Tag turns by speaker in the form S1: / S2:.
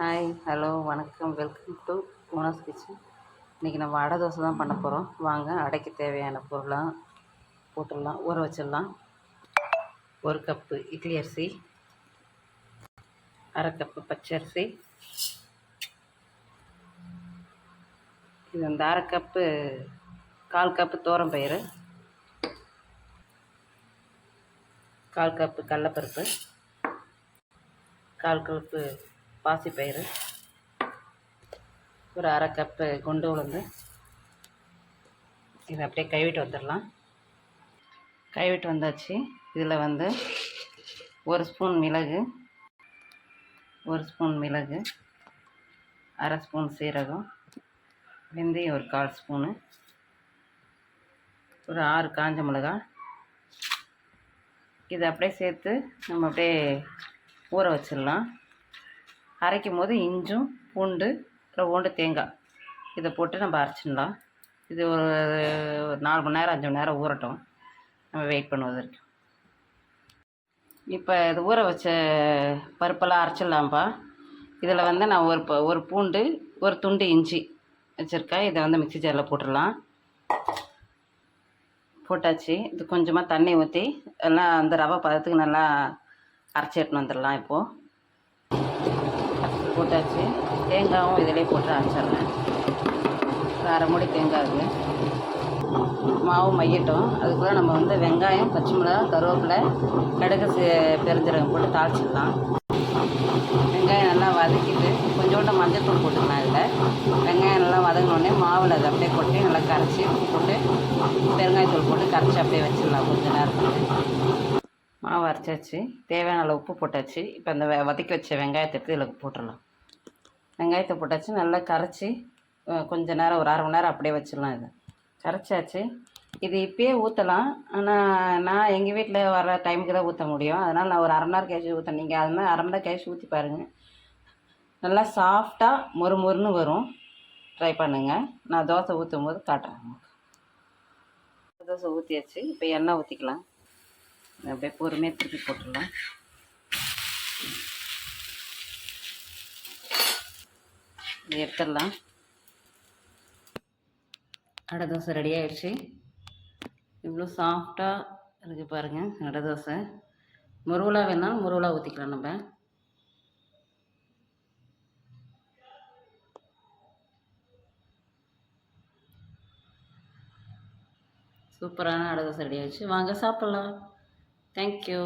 S1: Hi hello வணக்கம். Welcome to மோனஸ் kitchen இன்றைக்கி நம்ம அடை தோசை தான் பண்ண போகிறோம் வாங்க அடைக்கு தேவையான பொருளாக போட்டுடலாம் ஊற வச்சிடலாம். ஒரு கப்பு இட்லி அரிசி அரை கப்பு பச்சை அரிசி. இது அந்த அரை கப்பு கால் கப்பு தோரம் பயிறு. கால் கப்பு கடலப்பருப்பு. கால் கப்பு பாசிப்பயிறு ஒரு அரை கப்பு குண்டு உளுந்து. இதை அப்படியே கைவிட்டு வந்துடலாம். கைவிட்டு வந்தாச்சு. இதில் வந்து ஒரு ஸ்பூன் மிளகு ஒரு ஸ்பூன் மிளகு அரை ஸ்பூன் சீரகம் வெந்தயம் ஒரு கால் ஸ்பூனு ஒரு ஆறு காஞ்ச மிளகா. இதை அப்படியே சேர்த்து நம்ம அப்படியே ஊற வச்சிடலாம். அரைக்கும் போது இஞ்சும் பூண்டு ரவ்வோண்டு தேங்காய். இதை போட்டு நம்ம அரைச்சிடலாம். இது ஒரு ஒரு நாலு மணி நேரம் அஞ்சு மணி நேரம் ஊறட்டும். நம்ம வெயிட் பண்ணுவதற்கு இப்போ இது ஊற வச்ச பருப்பெல்லாம் அரைச்சிடலாம்ப்பா. இதில் வந்து நான் ஒரு ப- ஒரு பூண்டு ஒரு துண்டு இஞ்சி வச்சுருக்கேன். இதை வந்து மிக்ஸி ஜாரில் போட்டுடலாம். போட்டாச்சு. இது கொஞ்சமாக தண்ணி ஊற்றி எல்லாம் அந்த ரவை பதத்துக்கு நல்லா அரைச்சி எடுத்துன்னு வந்துடலாம் இப்போது போட்டாச்சு. தேங்காயும் இதிலே போட்டு அரைச்சிட்றேன். ஒரு அரை மூடி தேங்காய் இருக்குது மாவு மையட்டும். அதுக்குள்ளே நம்ம வந்து வெங்காயம் பச்சை மிளகா கருவேப்பிலை கடுகு சீ- பெருஞ்சீரகம் போட்டு தாளிச்சிடலாம். வெங்காயம் நல்லா வதக்கிட்டு கொஞ்சோண்டு மஞ்சள்தூள் போட்டுக்கலாம் இதில். வெங்காயம் நல்லா வதங்கினோடனே மாவில் அதை அப்படியே கொட்டி நல்லா கரைச்சி உப்பு போட்டு பெருங்காயத்தூள் போட்டு கரைச்சி அப்படியே வச்சிடலாம் கொஞ்ச நேரத்துக்கு. மாவு அரைச்சாச்சு. தேவையான அளவு உப்பு போட்டாச்சு. இப்போ அந்த வதக்கி வச்ச வெங்காயத்தை எடுத்து இதில் போட்டுடலாம். வெங்காயத்தை போட்டாச்சு நல்லா கரைச்சி கொஞ்சம் நேரம் ஒரு அரை மணி நேரம் அப்படியே வச்சிடலாம் இது. கரைச்சாச்சு. இது இப்பயே ஊற்றலாம் ஆனால் நான் எங்கள் வீட்டில் வர டைமுக்கு தான் ஊற்ற முடியும். அதனால் நான் ஒரு அரை மணி நேரம் கழிச்சு ஊற்றேன் நீங்கள் அது மாதிரி அரை மணி நேரம் கேஷ் ஊற்றி பாருங்கள் நல்லா சாஃப்டாக மொறு மொறுன்னு வரும். ட்ரை பண்ணுங்கள் நான் தோசை ஊற்றும் போது காட்டுறேன் தோசை ஊற்றியாச்சு இப்போ எண்ணெய் ஊற்றிக்கலாம் அப்படியே பொறுமையாக திருப்பி போட்டுடலாம். இதை எடுத்துடலாம். அடை தோசை ரெடி ஆயிடுச்சு. இவ்வளோ சாஃப்டாக இருக்குது பாருங்கள் அடை தோசை. முருவலா வேணாலும் முருவலா ஊற்றிக்கலாம் நம்ம. சூப்பரான அடை தோசை ரெடி ஆயிடுச்சு. வாங்க சாப்பிட்லாம். தேங்க்யூ